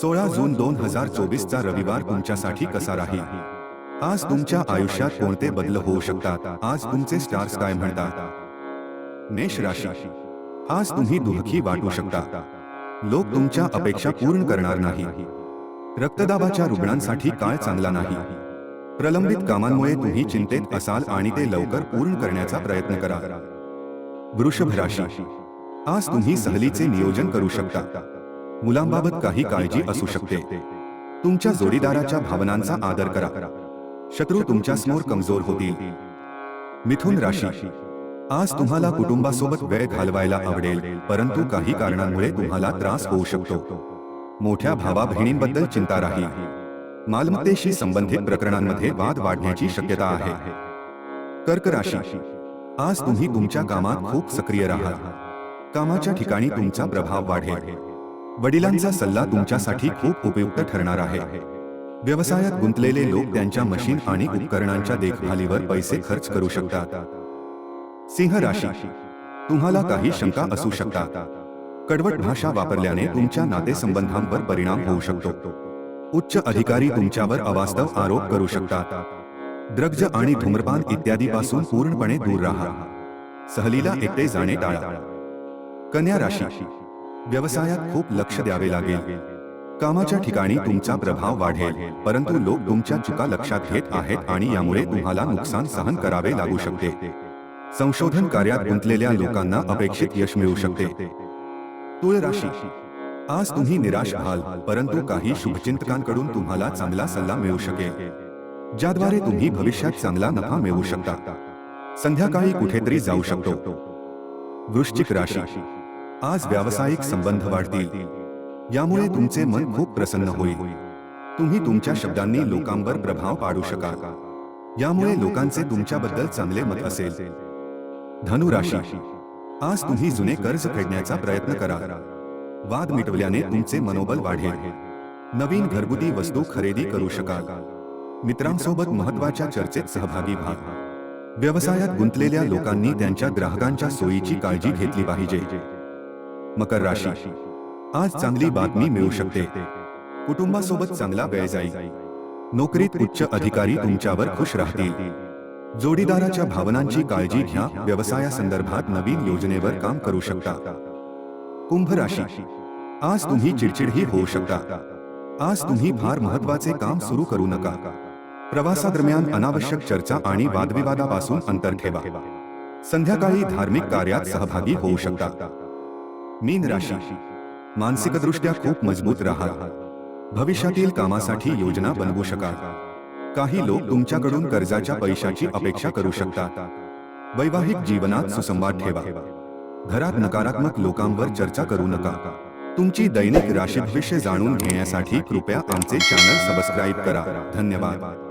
सोळा जून दोन हज़ार चोवीस चा रविवार तुमच्यासाठी कसा राहील? आज तुमच्या आयुष्यात कोणते बदल होऊ शकतात? आज तुमचे स्टार्स काय म्हणतात? मेष राशी. आज तुम्ही दुःखी वाटू शकता. लोक तुमच्या अपेक्षा पूर्ण करणार नाही. रक्तदाबाच्या रुग्णांसाठी काळ चांगला नाही? प्रलंबित कामांमुळे तुम्ही चिंतेत असाल आणि ते लवकर पूर्ण करण्याचा प्रयत्न करा. वृषभ राशी. आज तुम्ही सहलीचे नियोजन करू शकता. मुलांबाबत काही काळजी असू शकते. तुमच्या जोडीदाराच्या भावनांचा आदर करा. शत्रू तुमच्यासमोर कमजोर होतील. मिथुन राशी. आज तुम्हाला कुटुंबासोबत वेळ घालवायला आवडेल परंतु काही कारणांमुळे तुम्हाला त्रास होऊ शकतो. मोठ्या भावा बहिणींबद्दल चिंता राहील. मालमत्तेशी संबंधित प्रकरणांमध्ये वाद वाढण्याची शक्यता आहे. कर्क राशी. आज तुम्ही तुमच्या कामात खूप सक्रिय राहाल. कामाच्या ठिकाणी तुमचा प्रभाव वाढेल. वडिलांचा सल्ला तुमच्यासाठी खूप उपयुक्त ठरणार आहे. व्यवसायात गुंतलेले लोक त्यांच्या मशीन आणि उपकरणांच्या देखभालीवर पैसे खर्च करू शकतात. सिंह राशी. तुम्हाला काही शंका असू शकतात. कडवट भाषा वापरल्याने तुमच्या नातेसंबंधांवर परिणाम होऊ शकतो. उच्च अधिकारी तुमच्यावर अवास्तव आरोप करू शकतात. द्रग्ज आणि धूम्रपान इत्यादीपासून पूर्णपणे दूर राहा. सहलीला एकटे जाणे टाळा. कन्या राशी. व्यवसायात खूप लक्ष द्यावे लागेल. कामाच्या ठिकाणी तुमचा प्रभाव वाढेल, परंतु लोक तुमच्या चुका लक्षात घेत आहेत आणि यामुळे तुम्हाला नुकसान सहन करावे लागू शकते. संशोधन कार्यात गुंतलेल्या लोकांना अपेक्षित यश मिळू शकते. तुळ राशी. आज तुम्ही निराश व्हाल, परंतु काही शुभचिंतकांकडून तुम्हाला चांगला सल्ला मिळू शकेल, ज्याद्वारे तुम्ही भविष्यात चांगला नफा मिळवू शकता. संध्याकाळी कुठेतरी जाऊ शकतो. वृश्चिक राशी. आज व्यावसायिक संबंध वाढतील. यामुळे तुमचे मन खूप प्रसन्न होईल. तुम्ही तुमच्या शब्दांनी लोकांवर प्रभाव पाडू शकाल. यामुळे लोकांचे तुमच्याबद्दल चांगले मत असेल. धनु राशी आज तुम्ही जुने कर्ज फेडण्याचा प्रयत्न करा वाद मिटवल्याने तुमचे मनोबल वाढेल. नवीन घरगुती वस्तू खरेदी करू शकाल. मित्रांसोबत महत्वाच्या चर्चेत सहभागी व्हा. व्यवसायात गुंतलेल्या लोकांनी त्यांच्या ग्राहकांच्या सोयीची काळजी घेतली पाहिजे. मकर राशी. आज चांगली बातमी मिळू शकते. कुटुंबासोबत चांगला वेळ जाईल. नोकरीत उच्च अधिकारी तुमच्यावर खुश राहतील. जोडीदाराच्या भावनांची काळजी घ्या. व्यवसायासंदर्भात नवीन योजनेवर काम करू शकता. कुंभ राशी. आज तुम्ही चिडचिडही होऊ शकता. आज तुम्ही फार महत्त्वाचे काम सुरू करू नका. प्रवासादरम्यान अनावश्यक चर्चा आणि वादविवादापासून अंतर ठेवा. संध्याकाळी धार्मिक कार्यात सहभागी होऊ शकता. मीन राशी। मानसिकदृष्ट्या खूप मज़बूत राहा भविष्यातील कामासाठी योजना बनवू शकाल। काही लोक तुमच्याकडून कर्जाच्या पैशाची अपेक्षा करू शकतात। वैवाहिक जीवनात सुसंवाद ठेवा। घरात नकारात्मक लोकांवर चर्चा करू नका। तुमची दैनिक राशी भविष्य जाणून घेण्यासाठी कृपया आमचे चॅनल सबस्क्राईब करा। धन्यवाद।